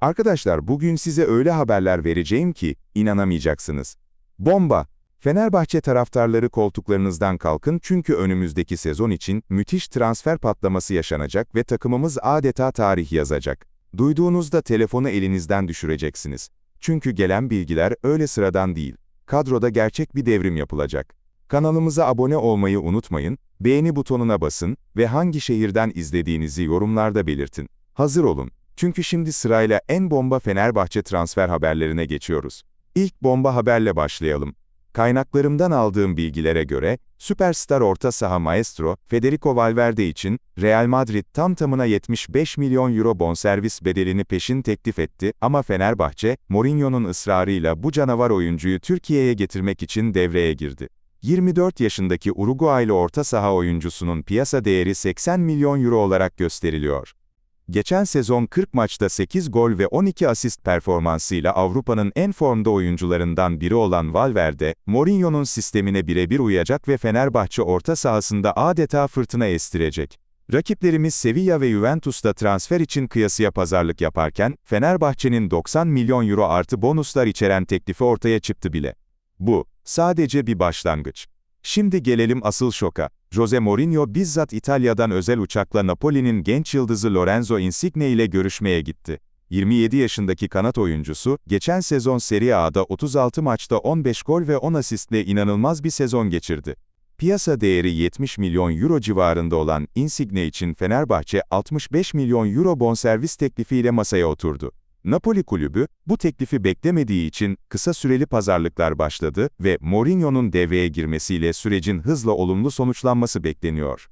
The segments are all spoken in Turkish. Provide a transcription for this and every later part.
Arkadaşlar bugün size öyle haberler vereceğim ki inanamayacaksınız. Bomba! Fenerbahçe taraftarları koltuklarınızdan kalkın çünkü önümüzdeki sezon için müthiş transfer patlaması yaşanacak ve takımımız adeta tarih yazacak. Duyduğunuzda telefonu elinizden düşüreceksiniz. Çünkü gelen bilgiler öyle sıradan değil. Kadroda gerçek bir devrim yapılacak. Kanalımıza abone olmayı unutmayın, beğeni butonuna basın ve hangi şehirden izlediğinizi yorumlarda belirtin. Hazır olun. Çünkü şimdi sırayla en bomba Fenerbahçe transfer haberlerine geçiyoruz. İlk bomba haberle başlayalım. Kaynaklarımdan aldığım bilgilere göre, süperstar orta saha maestro Federico Valverde için Real Madrid tam tamına 75 milyon euro bonservis bedelini peşin teklif etti ama Fenerbahçe, Mourinho'nun ısrarıyla bu canavar oyuncuyu Türkiye'ye getirmek için devreye girdi. 24 yaşındaki Uruguaylı orta saha oyuncusunun piyasa değeri 80 milyon euro olarak gösteriliyor. Geçen sezon 40 maçta 8 gol ve 12 asist performansıyla Avrupa'nın en formda oyuncularından biri olan Valverde, Mourinho'nun sistemine birebir uyacak ve Fenerbahçe orta sahasında adeta fırtına estirecek. Rakiplerimiz Sevilla ve Juventus'ta transfer için kıyasıya pazarlık yaparken, Fenerbahçe'nin 90 milyon euro artı bonuslar içeren teklifi ortaya çıktı bile. Bu, sadece bir başlangıç. Şimdi gelelim asıl şoka. Jose Mourinho bizzat İtalya'dan özel uçakla Napoli'nin genç yıldızı Lorenzo Insigne ile görüşmeye gitti. 27 yaşındaki kanat oyuncusu, geçen sezon Serie A'da 36 maçta 15 gol ve 10 asistle inanılmaz bir sezon geçirdi. Piyasa değeri 70 milyon euro civarında olan Insigne için Fenerbahçe 65 milyon euro bonservis teklifiyle masaya oturdu. Napoli kulübü, bu teklifi beklemediği için kısa süreli pazarlıklar başladı ve Mourinho'nun devreye girmesiyle sürecin hızla olumlu sonuçlanması bekleniyor.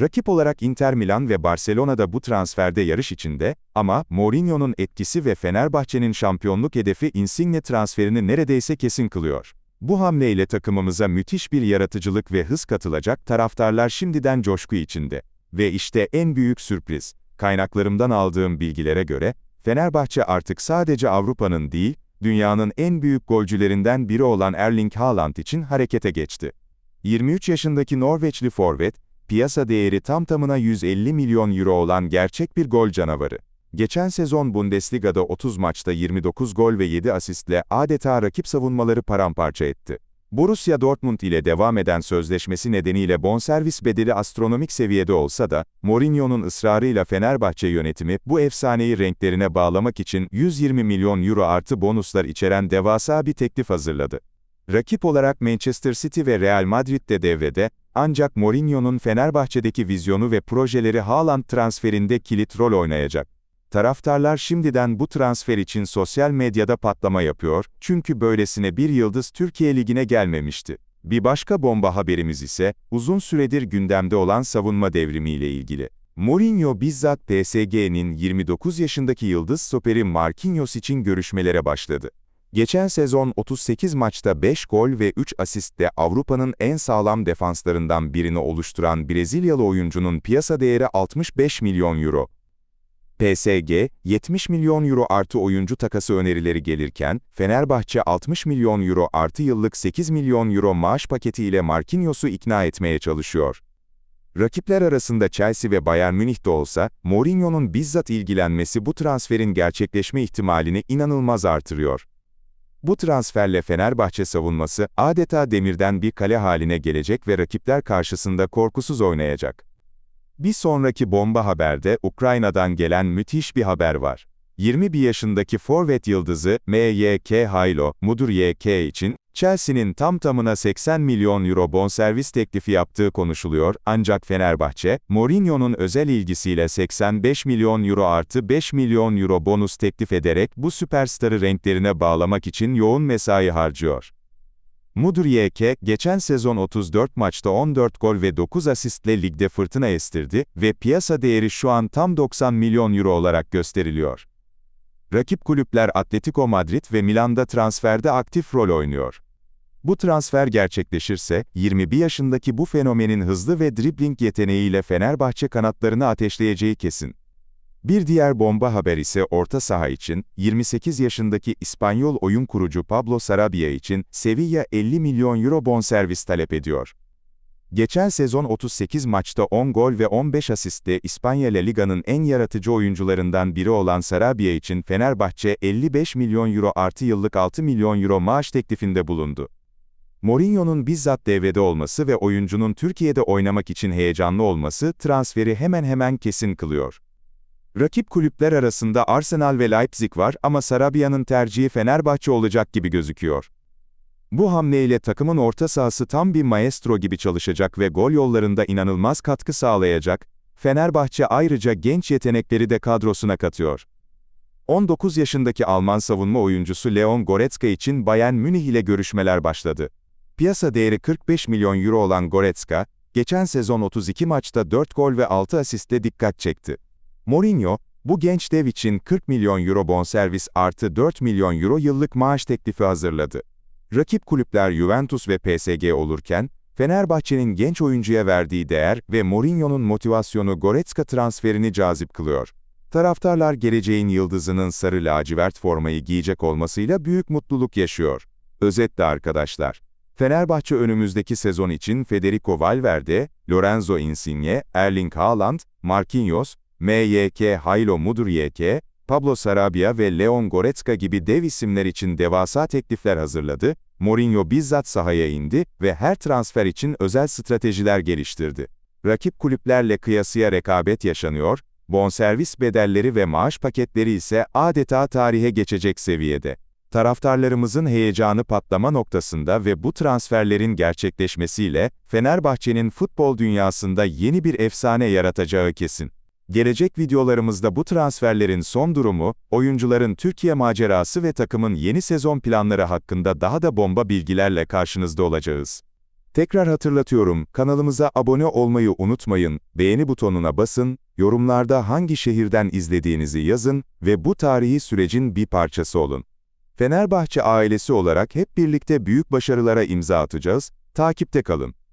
Rakip olarak Inter Milan ve Barcelona da bu transferde yarış içinde ama Mourinho'nun etkisi ve Fenerbahçe'nin şampiyonluk hedefi Insigne transferini neredeyse kesin kılıyor. Bu hamleyle takımımıza müthiş bir yaratıcılık ve hız katılacak taraftarlar şimdiden coşku içinde. Ve işte en büyük sürpriz. Kaynaklarımdan aldığım bilgilere göre, Fenerbahçe artık sadece Avrupa'nın değil, dünyanın en büyük golcülerinden biri olan Erling Haaland için harekete geçti. 23 yaşındaki Norveçli forvet, piyasa değeri tam tamına 150 milyon euro olan gerçek bir gol canavarı. Geçen sezon Bundesliga'da 30 maçta 29 gol ve 7 asistle adeta rakip savunmaları paramparça etti. Borussia Dortmund ile devam eden sözleşmesi nedeniyle bonservis bedeli astronomik seviyede olsa da, Mourinho'nun ısrarıyla Fenerbahçe yönetimi, bu efsaneyi renklerine bağlamak için 120 milyon euro artı bonuslar içeren devasa bir teklif hazırladı. Rakip olarak Manchester City ve Real Madrid de devrede, ancak Mourinho'nun Fenerbahçe'deki vizyonu ve projeleri Haaland transferinde kilit rol oynayacak. Taraftarlar şimdiden bu transfer için sosyal medyada patlama yapıyor, çünkü böylesine bir yıldız Türkiye Ligi'ne gelmemişti. Bir başka bomba haberimiz ise, uzun süredir gündemde olan savunma devrimiyle ilgili. Mourinho bizzat PSG'nin 29 yaşındaki yıldız stoperi Marquinhos için görüşmelere başladı. Geçen sezon 38 maçta 5 gol ve 3 asistle Avrupa'nın en sağlam defanslarından birini oluşturan Brezilyalı oyuncunun piyasa değeri 65 milyon euro. PSG, 70 milyon euro artı oyuncu takası önerileri gelirken, Fenerbahçe 60 milyon euro artı yıllık 8 milyon euro maaş paketi ile Marquinhos'u ikna etmeye çalışıyor. Rakipler arasında Chelsea ve Bayern Münih de olsa, Mourinho'nun bizzat ilgilenmesi bu transferin gerçekleşme ihtimalini inanılmaz artırıyor. Bu transferle Fenerbahçe savunması adeta demirden bir kale haline gelecek ve rakipler karşısında korkusuz oynayacak. Bir sonraki bomba haberde Ukrayna'dan gelen müthiş bir haber var. 21 yaşındaki forvet yıldızı M.Y.K. Haylo, Mudur Y.K. için, Chelsea'nin tam tamına 80 milyon euro bonservis teklifi yaptığı konuşuluyor, ancak Fenerbahçe, Mourinho'nun özel ilgisiyle 85 milyon euro artı 5 milyon euro bonus teklif ederek bu süperstarı renklerine bağlamak için yoğun mesai harcıyor. Mudur YK, geçen sezon 34 maçta 14 gol ve 9 asistle ligde fırtına estirdi ve piyasa değeri şu an tam 90 milyon euro olarak gösteriliyor. Rakip kulüpler Atletico Madrid ve Milan'da transferde aktif rol oynuyor. Bu transfer gerçekleşirse, 21 yaşındaki bu fenomenin hızlı ve dribbling yeteneğiyle Fenerbahçe kanatlarını ateşleyeceği kesin. Bir diğer bomba haber ise orta saha için, 28 yaşındaki İspanyol oyun kurucu Pablo Sarabia için Sevilla 50 milyon euro bonservis talep ediyor. Geçen sezon 38 maçta 10 gol ve 15 asistle İspanya La Liga'nın en yaratıcı oyuncularından biri olan Sarabia için Fenerbahçe 55 milyon euro artı yıllık 6 milyon euro maaş teklifinde bulundu. Mourinho'nun bizzat devrede olması ve oyuncunun Türkiye'de oynamak için heyecanlı olması transferi hemen hemen kesin kılıyor. Rakip kulüpler arasında Arsenal ve Leipzig var ama Sarabia'nın tercihi Fenerbahçe olacak gibi gözüküyor. Bu hamleyle takımın orta sahası tam bir maestro gibi çalışacak ve gol yollarında inanılmaz katkı sağlayacak. Fenerbahçe ayrıca genç yetenekleri de kadrosuna katıyor. 19 yaşındaki Alman savunma oyuncusu Leon Goretzka için Bayern Münih ile görüşmeler başladı. Piyasa değeri 45 milyon euro olan Goretzka, geçen sezon 32 maçta 4 gol ve 6 asiste dikkat çekti. Mourinho, bu genç dev için 40 milyon euro bonservis artı 4 milyon euro yıllık maaş teklifi hazırladı. Rakip kulüpler Juventus ve PSG olurken, Fenerbahçe'nin genç oyuncuya verdiği değer ve Mourinho'nun motivasyonu Goretzka transferini cazip kılıyor. Taraftarlar geleceğin yıldızının sarı lacivert formayı giyecek olmasıyla büyük mutluluk yaşıyor. Özetle arkadaşlar, Fenerbahçe önümüzdeki sezon için Federico Valverde, Lorenzo Insigne, Erling Haaland, Marquinhos, MYK Haylo Mudryeke, Pablo Sarabia ve Leon Goretzka gibi dev isimler için devasa teklifler hazırladı, Mourinho bizzat sahaya indi ve her transfer için özel stratejiler geliştirdi. Rakip kulüplerle kıyasıya rekabet yaşanıyor, bonservis bedelleri ve maaş paketleri ise adeta tarihe geçecek seviyede. Taraftarlarımızın heyecanı patlama noktasında ve bu transferlerin gerçekleşmesiyle Fenerbahçe'nin futbol dünyasında yeni bir efsane yaratacağı kesin. Gelecek videolarımızda bu transferlerin son durumu, oyuncuların Türkiye macerası ve takımın yeni sezon planları hakkında daha da bomba bilgilerle karşınızda olacağız. Tekrar hatırlatıyorum, kanalımıza abone olmayı unutmayın, beğeni butonuna basın, yorumlarda hangi şehirden izlediğinizi yazın ve bu tarihi sürecin bir parçası olun. Fenerbahçe ailesi olarak hep birlikte büyük başarılara imza atacağız, takipte kalın.